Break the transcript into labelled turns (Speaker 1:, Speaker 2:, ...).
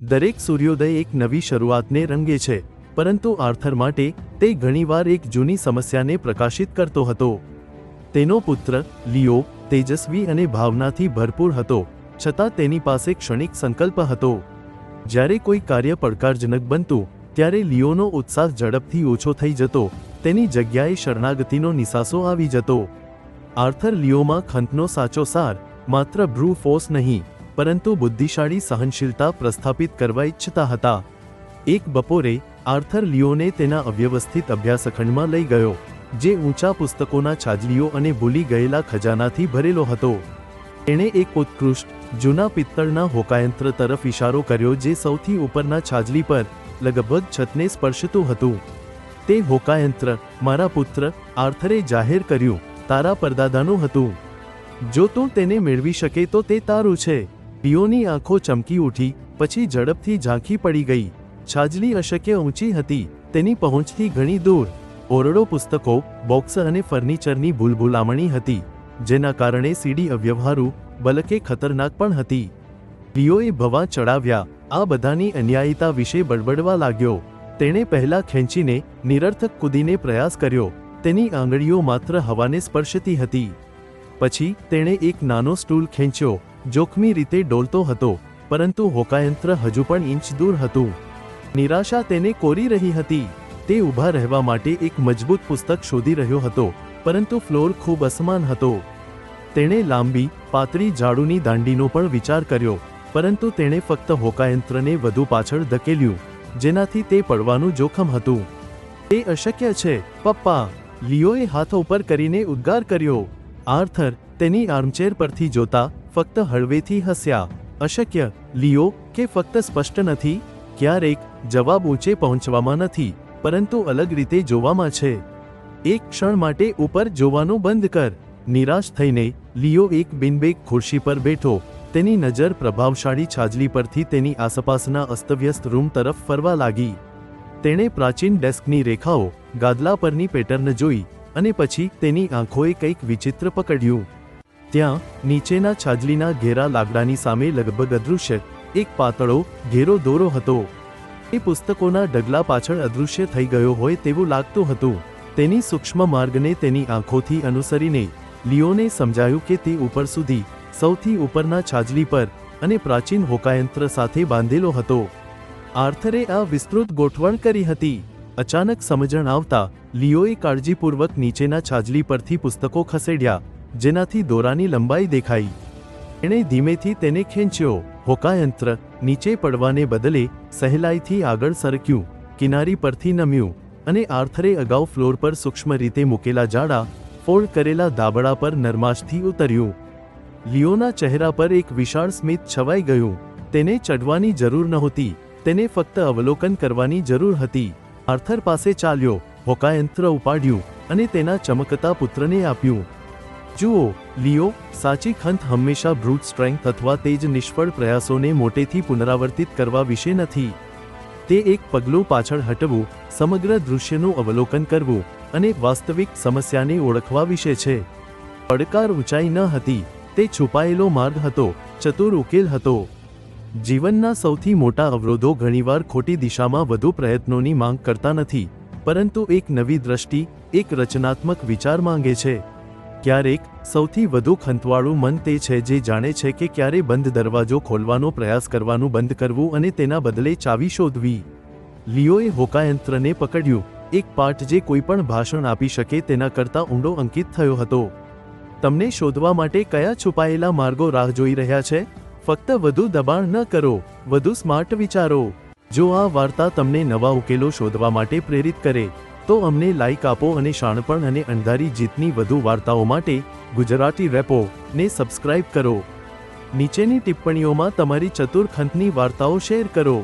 Speaker 1: દરેક સૂર્યોદય એક નવી શરૂઆતને રંગે છે, પરંતુ આર્થર માટે તે ઘણીવાર એક જૂની સમસ્યાને પ્રકાશિત કરતો હતો. તેનો પુત્ર, લિયો, તેજસ્વી અને ભાવનાથી ભરપૂર હતો, છતાં તેની પાસે ક્ષણિક સંકલ્પ હતો. જ્યારે કોઈ કાર્ય પડકારજનક બનતું, ત્યારે લિયોનો ઉત્સાહ ઝડપથી ઓછો થઈ જતો, તેની જગ્યાએ શરણાગતિનો નિસાસો આવી જતો. આર્થર લિયોમાં ખંતનો સાચો સાર, માત્ર બ્રુ ફોર્સ નહીં પરંતુ બુદ્ધિશાળી સહનશીલતા પ્રસ્થાપિત કરવા ઈચ્છતા હતા. એક બપોરે આર્થર લિયોને તેના અવ્યવસ્થિત અભ્યાસખંડમાં લઈ ગયો, જે ઊંચા પુસ્તકોના છાજલીઓ અને ભૂલી ગયેલા ખજાનાથી ભરેલો હતો. એણે એક ઉત્કૃષ્ટ, જૂના પિત્તળના હોકાયંત્ર તરફ ઇશારો કર્યો જે સૌથી ઉપરના છાજલી પર, લગભગ છતને સ્પર્શતું હતું. તે હોકાયંત્ર, મારા પુત્ર, આર્થરે જાહેર કર્યું, તારા પરદાદાનું હતું. જો તું તેને મેળવી શકે તો તે તારું છે. પિયોની આંખો ચમકી ઉઠી, પછી ઝડપથી ઝાંખી પડી ગઈ. છાજલી અશક્ય ઊંચી હતી, તેની પહોંચથી ઘણી દૂર. ઓરડો પુસ્તકો, બોક્સ અને ફર્નિચરની ભૂલભૂલામણી હતી, જેના કારણે સીડી અવ્યવહારુ, બલકે ખતરનાક પણ હતી. લિયોએ ભવા ચડાવ્યા, આ બધાની અન્યાયિતા વિશે બડબડવા લાગ્યો. તેણે પહેલા ખેંચીને, નિરર્થક કૂદીને પ્રયાસ કર્યો. તેની આંગળીઓ માત્ર હવાને સ્પર્શતી હતી. પછી, તેણે એક નાનો સ્ટૂલ ખેંચ્યો. જોખમી રીતે ડોલતો હતો, પરંતુ હોકાયંત્ર હજુ પણ ઇંચ દૂર હતું. નિરાશા તેને કોરી રહી હતી. તે ઊભા રહેવા માટે એક મજબૂત પુસ્તક શોધી રહ્યો હતો, પરંતુ ફ્લોર ખૂબ અસમાન હતો. તેણે લાંબી, પાતળી ઝાડુની દાંડીનો પણ વિચાર કર્યો, પરંતુ તેણે ફક્ત હોકાયંત્રને વધુ પાછળ ધકેલ્યું, જેનાથી તે પડવાનું જોખમ હતું. તે અશક્ય છે, પપ્પા, લિયોએ હાથ ઉપર કરીને ઉદ્ગાર કર્યો. આર્થર તેની આર્મચેર પરથી જોતા ફક્ત હળવેથી હસ્યા. અશક્ય, લિયો, કે ફક્ત સ્પષ્ટ નથી? ક્યારેક, જવાબ ઊંચે પહોંચવામાં નથી, પરંતુ અલગ રીતે જોવામાં છે. એક ક્ષણ માટે ઉપર જોવાનું બંધ કર. નિરાશ થઈને, લિયો એક બિનબેગ ખુરશી પર બેઠો. તેની નજર પ્રભાવશાળી છાજલી પરથી તેની આસપાસના અસ્તવ્યસ્ત રૂમ તરફ ફરવા લાગી. તેણે પ્રાચીન ડેસ્કની રેખાઓ, ગાદલા પરની પેટર્ન જોઈ અને પછી તેની આંખોએ કંઈક વિચિત્ર પકડ્યું. ત્યાં, નીચેના છાજલીના ઘેરા લાકડાની સામે લગભગ અદૃશ્ય, એક પાતળો, ઘેરો દોરો હતો. એ પુસ્તકોના ડગલા પાછળ અદૃશ્ય થઈ ગયો હોય તેવું લાગતું હતું. તેની સૂક્ષ્મ માર્ગને તેની આંખોથી અનુસરીને, લિયોને સમજાયું કે તે ઉપર સુધી, સૌથી ઉપરના છાજલી પર, અને પ્રાચીન હોકાયંત્ર સાથે બાંધેલો હતો. આર્થરે આ વિસ્તૃત ગોઠવણ કરી હતી. અચાનક સમજણ આવતા, લિયોએ કાળજીપૂર્વક નીચેના છાજલી પરથી પુસ્તકો ખસેડ્યા. જેનાથી દોરાની લંબાઈ દેખાઈ. એણે ધીમેથી તેને ખેંચ્યો. હોકાયંત્ર નીચે પડવાને બદલે સહેલાઈથી આગળ સરક્યું. કિનારી પરથી નમ્યું અને આર્થરે અગાઉ ફ્લોર પર સૂક્ષ્મ રીતે મૂકેલા જાડા, ફોલ્ડ કરેલા દાબડા પર નરમાશથી ઉતર્યું. લિયોના ચહેરા પર એક વિશાળ સ્મિત છવાઈ ગયું. તેને ચડવાની જરૂર નહોતી. તેને ફક્ત અવલોકન કરવાની જરૂર હતી. આર્થર પાસે ચાલ્યો. હોકાયંત્ર ઉપાડ્યું અને તેના ચમકતા પુત્રને આપ્યું. જુઓ, લિયો, સાચી ખંત હંમેશા બ્રૂટ સ્ટ્રેન્થ અથવા તેજ નિષ્ફળ પ્રયાસોને મોટેથી પુનરાવર્તિત કરવા વિશે નથી. તે એક પગલું પાછળ હટવું, સમગ્ર દૃશ્યનું અવલોકન કરવું અને વાસ્તવિક સમસ્યાને ઓળખવા વિશે છે. પડકાર ઊંચાઈ ન હતી, તે છુપાયેલો માર્ગ હતો, ચતુર ઉકેલ હતો. જીવનના સૌથી મોટા અવરોધો ઘણીવાર ખોટી દિશામાં વધુ પ્રયત્નોની માંગ કરતા નથી, પરંતુ એક નવી દ્રષ્ટિ, એક રચનાત્મક વિચાર માંગે છે. ક્યારેક સૌથી વધુ ખંતવાળું મન તે છે જે જાણે છે કે ક્યારે બંધ દરવાજો ખોલવાનો પ્રયાસ કરવાનું બંધ કરવું અને તેના બદલે ચાવી શોધવી. લિયોએ હોકાયંત્રને પકડ્યું. એક પાઠ જે કોઈપણ ભાષણ આપી શકે તેના કરતાં ઊંડો અંકિત થયો હતો. તમને શોધવા માટે કયા છુપાયેલા માર્ગો રાહ જોઈ રહ્યા છે? ફક્ત વધુ દબાણ ન કરો, વધુ સ્માર્ટ વિચારો. જો આ વાર્તા તમને નવા ઉકેલો શોધવા માટે પ્રેરિત કરે તો અમને લાઇક આપો અને શાણપણ અને અંધારી જીતની વધુ વાર્તાઓ માટે ગુજરાતી રેપો ને સબસ્ક્રાઇબ કરો. નીચેની ટિપ્પણીઓમાં તમારી ચતુર ખંતની વાર્તાઓ શેર કરો.